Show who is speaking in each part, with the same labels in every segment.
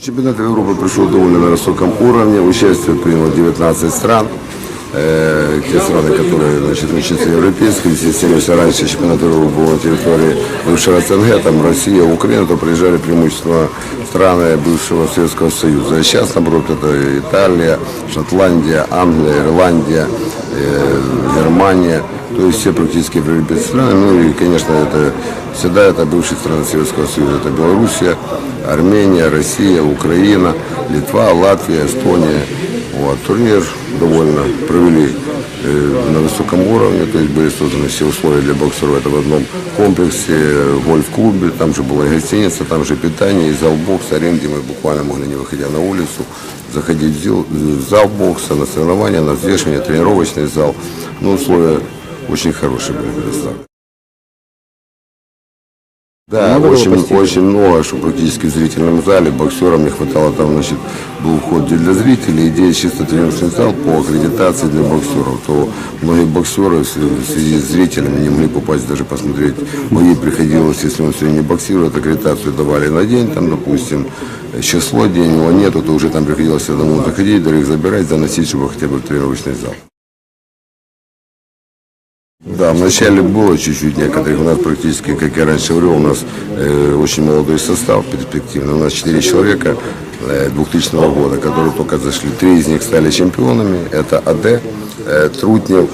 Speaker 1: Чемпионат Европы прошел довольно на высоком уровне. Участие приняло 19 стран. Э, те страны, которые значит, учатся европейским, если если раньше чемпионат Европы был на территории бывшего СНГ, там Россия, Украина, то приезжали преимущественно страны бывшего Советского Союза. А сейчас, наоборот, это Италия, Шотландия, Англия, Ирландия, э, Германия, То есть все практически европейские страны. Ну и, конечно, это всегда это бывшие страны Советского Союза. Это Белоруссия, Армения, Россия, Украина, Литва, Латвия, Эстония. Вот. Турнир довольно провели э, на высоком уровне, то есть были созданы все условия для боксеров. Это в одном комплексе, э, гольф-клубе, там же была гостиница, там же питание, и зал бокса, аренде мы буквально могли, не выходя на улицу, заходить в зал, в зал бокса, на соревнования, на взвешивание, тренировочный зал. Ну, условия очень хорошие были предоставлены. Да,
Speaker 2: Много
Speaker 1: очень, очень много, что практически в зрительном зале боксерам не хватало, там, значит, был вход для зрителей, идея чисто тренировочный зал по аккредитации для боксеров, то многие боксеры в связи с зрителями не могли попасть даже посмотреть. Многие приходилось, если он сегодня не боксирует, аккредитацию давали на день, там, допустим, число день его нету, то уже там приходилось одному заходить, других забирать, заносить, чтобы хотя бы в тренировочный зал. Да, вначале было чуть-чуть некоторых. У нас практически, как я раньше говорил, у нас э, очень молодой состав перспективный. У нас 4 человека э, 2000 года, которые только зашли. Три из них стали чемпионами. Это АД, э, Трутнев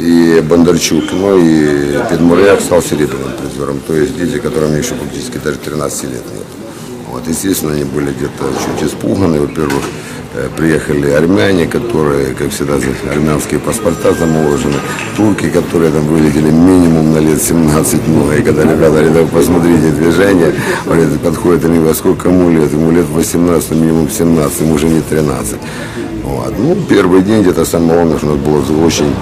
Speaker 1: и Бондарчук. Ну и Педмуряк стал серебряным призером. То есть дети, которым еще практически даже 13 лет нет. Вот, естественно, они были где-то чуть испуганы. Во-первых, приехали армяне, которые, как всегда, армянские паспорта заморожены. Турки, которые там вылетели минимум на лет 17 много. И когда ребята говорят, «Да вы посмотрите движение, говорят, подходит, они говорят, сколько кому лет? Ему лет 18, минимум 17, ему уже не 13. Вот. Ну, первый день где-то самое главное, что у нас было очень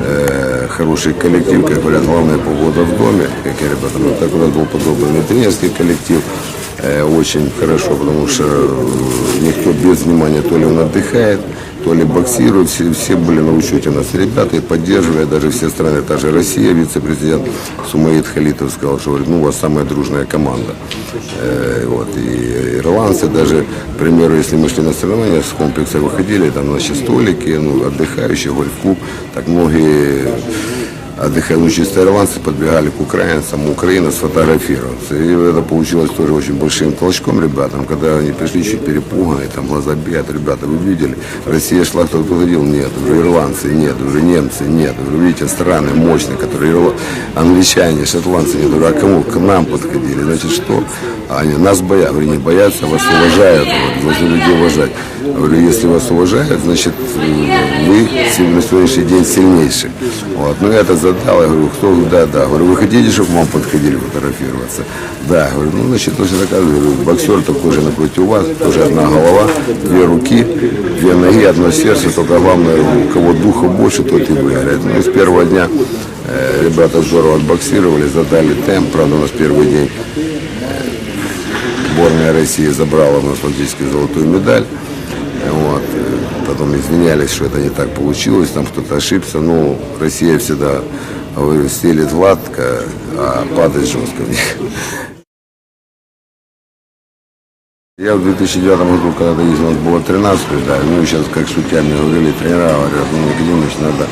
Speaker 1: э, хороший коллектив, как говорят, главная погода в доме, как я ребята, ну, так у нас был подобранный тренерский коллектив, э, очень хорошо, потому что э, никто без внимания, то ли он отдыхает, то ли боксирует, все, все были на учете нас. Ребята и поддерживая даже все страны, та же Россия, вице-президент Сумаид Халитов сказал, что говорит, ну у вас самая дружная команда. Э, вот, и ирландцы даже, к примеру, если мы шли на соревнования, с комплекса выходили, там наши столики, ну, отдыхающие, гольф-клуб, так многие отдыхающие ирландцы подбегали к украинцам, Украина сфотографироваться. И это получилось тоже очень большим толчком ребятам, когда они пришли чуть перепуганные, там глаза бьют, ребята, вы видели, Россия шла, кто подходил, нет, уже. Ирландцы, нет, уже. Немцы, нет, уже. Видите, страны мощные, которые англичане, шотландцы, нет, говорю, а кому? К нам подходили, значит, что? Они нас боятся, говорю, не боятся, вас уважают, вот, должны людей уважать. Говорю, если вас уважают, значит, э, вы на сегодняшний день сильнейший. Вот. Ну, я это задал, я говорю, кто, да, да. Говорю, вы хотите, чтобы вам подходили фотографироваться? Да, говорю, ну, значит, точно так, говорю, боксер такой же напротив вас, тоже одна голова, две руки, две ноги, одно сердце, только главное, у кого духа больше, тот и выиграет. Ну, с первого дня э, ребята здорово отбоксировали, задали темп, правда, у нас первый день сборная России забрала у нас фактически золотую медаль. Вот. Потом извинялись, что это не так получилось, там кто-то ошибся. Ну, Россия всегда, говорю, стелит гладко, а падает жестко. Я в 2009 году, когда ездил, было 13 медалей. Ну, сейчас, как шутя мне говорили тренера, говорят, ну, Никодимович, надо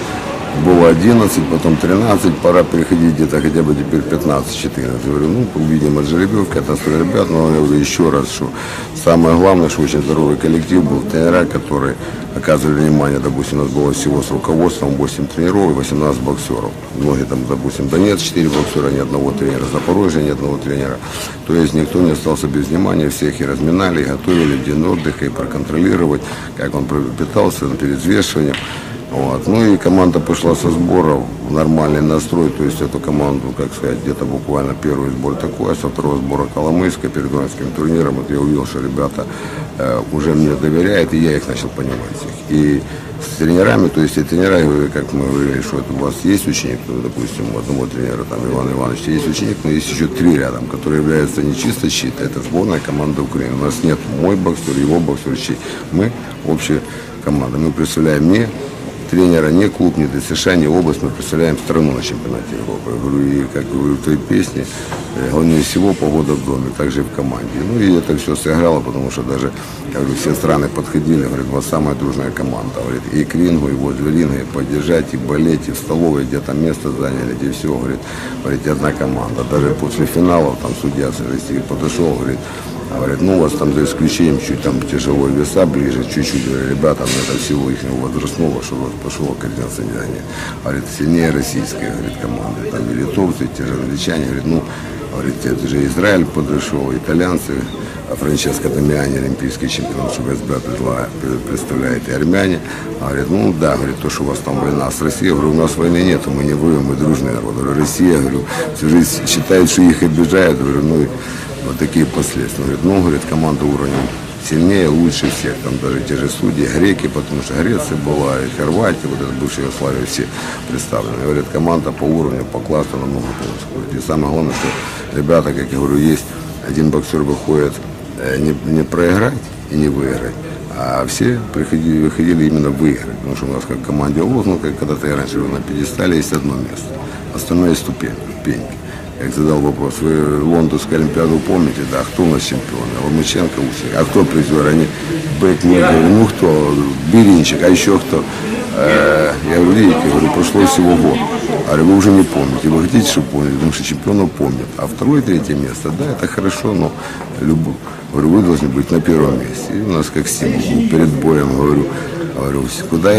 Speaker 1: было 11, потом 13, пора переходить где-то хотя бы теперь 15-14. Я говорю, ну, увидим от жеребьевки, от нас ребят, но я говорю еще раз, что самое главное, что очень здоровый коллектив был, тренера, которые оказывали внимание, допустим, у нас было всего с руководством 8 тренеров и 18 боксеров. Многие там, допустим, Донец 4 боксера, ни одного тренера, Запорожье ни одного тренера. То есть никто не остался без внимания, всех и разминали, и готовили день отдыха, и проконтролировать, как он питался перед взвешиванием. Вот. Ну и команда пошла со сборов в нормальный настрой, то есть эту команду, как сказать, где-то буквально первый сбор такой, а со второго сбора Коломойска перед Дунайским турниром, вот я увидел, что ребята э, уже мне доверяют, и я их начал понимать всех. И с тренерами, то есть и тренера, как мы говорили, что это у вас есть ученик, ну, допустим, у одного тренера, там, Ивана Ивановича, есть ученик, но есть еще три рядом, которые являются не чисто щит, это сборная команда Украины. У нас нет мой боксер, его боксер, чей. Мы общая команда. Мы представляем не тренера, ни клуб, ни ДСШ, ни область. Мы представляем страну на чемпионате Европы. Я говорю, и как говорю в той песне, э, главнее всего погода в доме, также и в команде. Ну и это все сыграло, потому что даже, я говорю, все страны подходили, говорят, вот самая дружная команда. Говорит, и к рингу, и возле ринга, и поддержать, и болеть, и в столовой где-то место заняли, и все, говорит, говорит, одна команда. Даже после финалов там судья подошел, говорит, Говорят, ну у вас там за исключением чуть там тяжело веса ближе, чуть-чуть, говорю, ребята, ну это всего их возрастного, что вот пошло координация. Говорит, сильнее российской, говорит, команды. Там и литовцы, те же англичане, говорит, ну, говорит, это же Израиль подошел, итальянцы, а Франческо Дамиани, олимпийский чемпион ШБСБ, представляет и армяне. Говорит, ну да, говорит, то, что у вас там война с Россией, я говорю, у нас войны нет, мы не воюем, мы дружный народ. Я говорю, Россия, говорю, всю жизнь считает, что их обижают, говорю, ну вот такие последствия. Говорит, ну, говорит, команда уровнем сильнее, лучше всех. Там даже те же судьи, греки, потому что Греция была, и Хорватия, вот это бывшая Югославия, все представлены. Говорит, команда по уровню, по классу намного лучше. И самое главное, что ребята, как я говорю, есть один боксер выходит э, не, не проиграть и не выиграть, а все приходили, выходили именно выиграть. Потому что у нас как команде лозунг, как когда-то я раньше на пьедестале, есть одно место. Остальное ступень, ступеньки. Я задал вопрос, вы Лондонскую Олимпиаду помните, да, кто у нас чемпион? Ломаченко, Усик. А кто призер? Они Бэк, не ну кто? Беринчик, а еще кто? Э, я говорю, видите, говорю, прошло всего год. А вы уже не помните. Вы хотите, чтобы помнили? Потому что чемпионов помнят. А второе, третье место, да, это хорошо, но любовь. Говорю, вы должны быть на первом месте. И у нас как стимул перед боем, говорю, говорю, куда,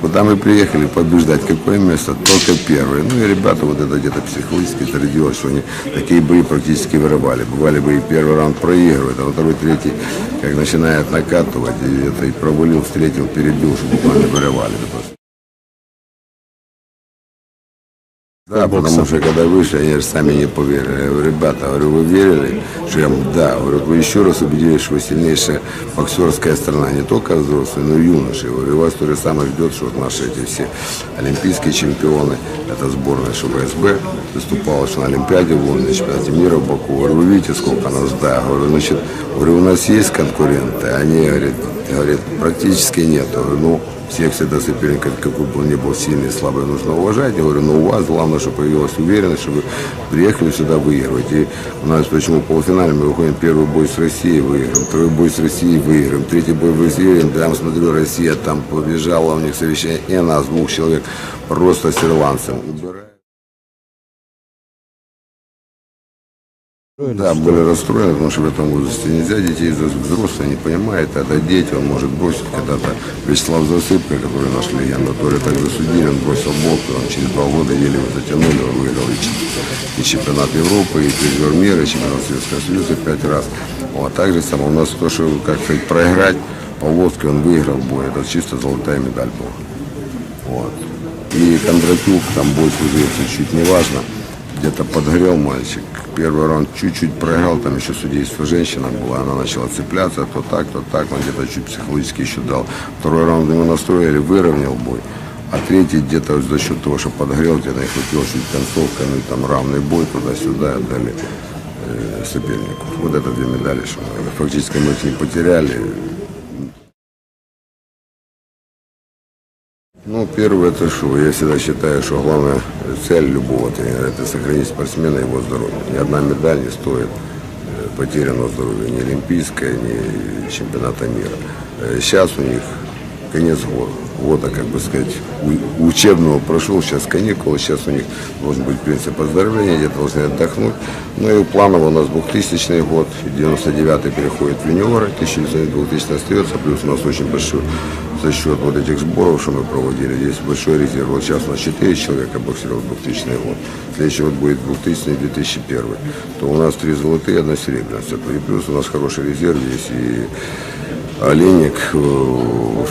Speaker 1: куда мы приехали побеждать, какое место, только первое. Ну и ребята вот это где-то психологически зародилось, что они такие бои практически вырывали. Бывали бы и первый раунд проигрывают, а второй, третий, как начинает накатывать, и это и провалил, встретил, перебил, чтобы буквально вырывали. Да, потому что когда вышли, они же сами не поверили. Я говорю, ребята, говорю, вы верили? Что я говорю, да. Говорю, вы еще раз убедились, что вы сильнейшая боксерская страна, не только взрослые, но и юноши. Я говорю, вас то же самое ждет, что вот наши эти все олимпийские чемпионы, это сборная ШВСБ, выступала что на Олимпиаде в Лондоне, чемпионате мира в Баку. Говорю, вы видите, сколько нас, да. Говорю, значит, говорю, у нас есть конкуренты, они, говорят, говорят практически нет. Я говорю, ну, всех всегда соперников, какой бы он ни был сильный, слабый, нужно уважать. Я говорю, но у вас главное, чтобы появилась уверенность, чтобы приехали сюда выигрывать. И у нас почему в полуфинале мы выходим первый бой с Россией, выиграем, второй бой с Россией, выиграем, третий бой выиграем. Прям смотрю, Россия там побежала, у них совещание, и нас, двух человек, просто с ирландцем. Убирают. Да, были расстроены, потому что в этом возрасте нельзя детей взрослые не понимает, это дети, он может бросить когда-то Вячеслав Засыпка, который наш легенда, который так засудили, он бросил бокс, он через два года еле его затянули, он выиграл и, и чемпионат Европы, и призер мира, и чемпионат Советского Союза пять раз. Вот, так же само у нас то, что, как сказать, проиграть, Павловский он выиграл бой, это чисто золотая медаль была. Вот. И Кондратюк, там бой служился чуть не важно, где-то подгорел мальчик. Первый раунд чуть-чуть проиграл, там еще судейство женщина была, она начала цепляться, то так, то так, он где-то чуть психологически еще дал. Второй раунд ему настроили, выровнял бой. А третий где-то за счет того, что подгорел, где-то не хватило чуть концовка, ну и там равный бой туда-сюда отдали э, сопернику. Вот это две медали, что мы, фактически мы их не потеряли. Ну, первое это что? Я всегда считаю, что главная цель любого тренера это сохранить спортсмена и его здоровье. Ни одна медаль не стоит э, потерянного здоровья, ни олимпийская, ни чемпионата мира. Э, Сейчас у них конец года. Года, как бы сказать, учебного прошел, сейчас каникулы, сейчас у них должен быть принцип оздоровления, где должны отдохнуть. Ну и планово у нас 2000 год, 99-й переходит в юниоры, 1900 остается, плюс у нас очень большой за счет вот этих сборов, что мы проводили, здесь большой резерв. Вот сейчас у нас 4 человека боксировал 2000 год. Следующий год будет 2000-2001. То у нас 3 золотые, одна серебряная. И плюс у нас хороший резерв есть. И Олейник, э,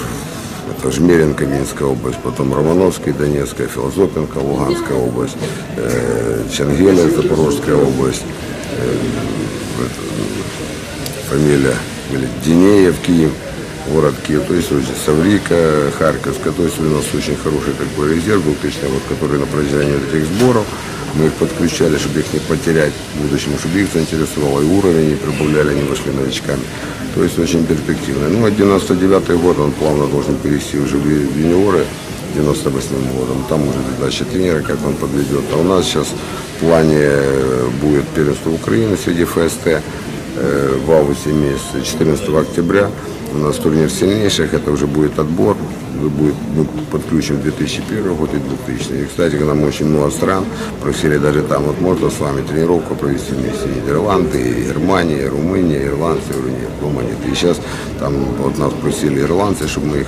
Speaker 1: это Жмеренко, Минская область, потом Романовский, Донецкая, Филозопенко, Луганская область, э, Чангеля, Запорожская область, э, фамилия или Динеев, Киев, город Киев, то есть Саврика, Харьковская, то есть у нас очень хороший такой резерв 2000 вот, который на протяжении этих сборов, мы их подключали, чтобы их не потерять в будущем, чтобы их заинтересовало, и уровень не прибавляли, они вошли новичками. То есть очень перспективно. Ну, а 99 год он плавно должен перейти уже в юниоры. 98 годом. Там уже задача тренера, как он подведет. А у нас сейчас в плане э, будет первенство Украины среди ФСТ в августе месяце, 14 октября. У нас турнир сильнейших, это уже будет отбор. Будет, мы подключим 2001 год и 2000. И, кстати, к нам очень много стран просили даже там, вот можно с вами тренировку провести вместе. Нидерланды, и Германия, и Румыния, ирландцы, я говорю, нет. И сейчас там вот нас просили ирландцы, чтобы мы их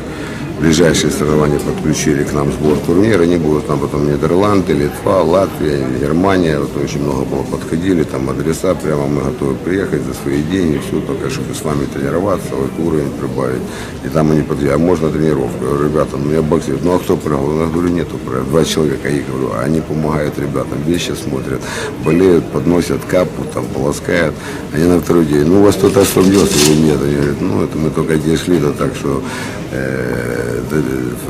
Speaker 1: ближайшие соревнования подключили к нам сбор турнира. Они будут там потом Нидерланды, Литва, Латвия, Германия. Вот очень много было подходили, там адреса, прямо мы готовы приехать за свои деньги, все, только чтобы с вами тренироваться, вот уровень прибавить. И там они подъехали, а можно тренировку? Я говорю, ребята, ну я боксер, ну а кто проиграл? Я говорю, нету. Два человека, я говорю, а они помогают ребятам, вещи смотрят, болеют, подносят капу, там, полоскают. Они на второй день, ну у вас кто-то остановился или нет? Они говорят, ну это мы только здесь шли, да так что э,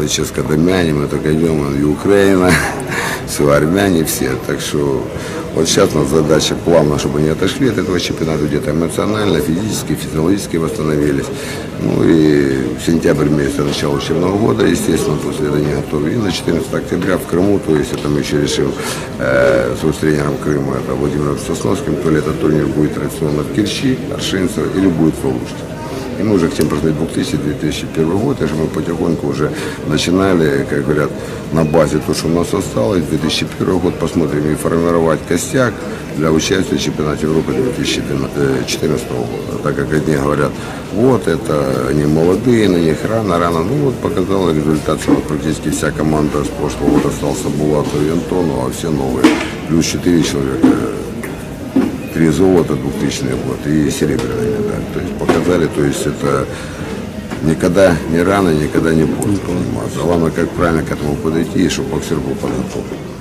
Speaker 1: сейчас когда мы только идем, и Украина, все, армяне все. Так что вот сейчас у нас задача плавно, чтобы они отошли от этого чемпионата, где-то эмоционально, физически, физиологически восстановились. Ну и сентябрь месяц, начало учебного года, естественно, после этого не готовы. И на 14 октября в Крыму, то есть это мы еще решил э, с тренером Крыма, это Владимиром Сосновским, то ли этот турнир будет традиционно в Керчи, Аршинцево, или будет в Алуште. И мы уже хотим посмотреть 2000-2001 год, и же мы потихоньку уже начинали, как говорят, на базе то, что у нас осталось, 2001 год посмотрим и формировать костяк для участия в чемпионате Европы 2014 года. Так как одни говорят, вот это они молодые, на них рано, рано. Ну вот показал результат, что практически вся команда с прошлого года остался Булатов и Антону, а все новые. Плюс 4 человека три золота 2000 год и серебряный медаль. То есть показали, то есть это никогда не рано, никогда не поздно заниматься. Главное, как правильно к этому подойти, и чтобы боксер был подготовлен.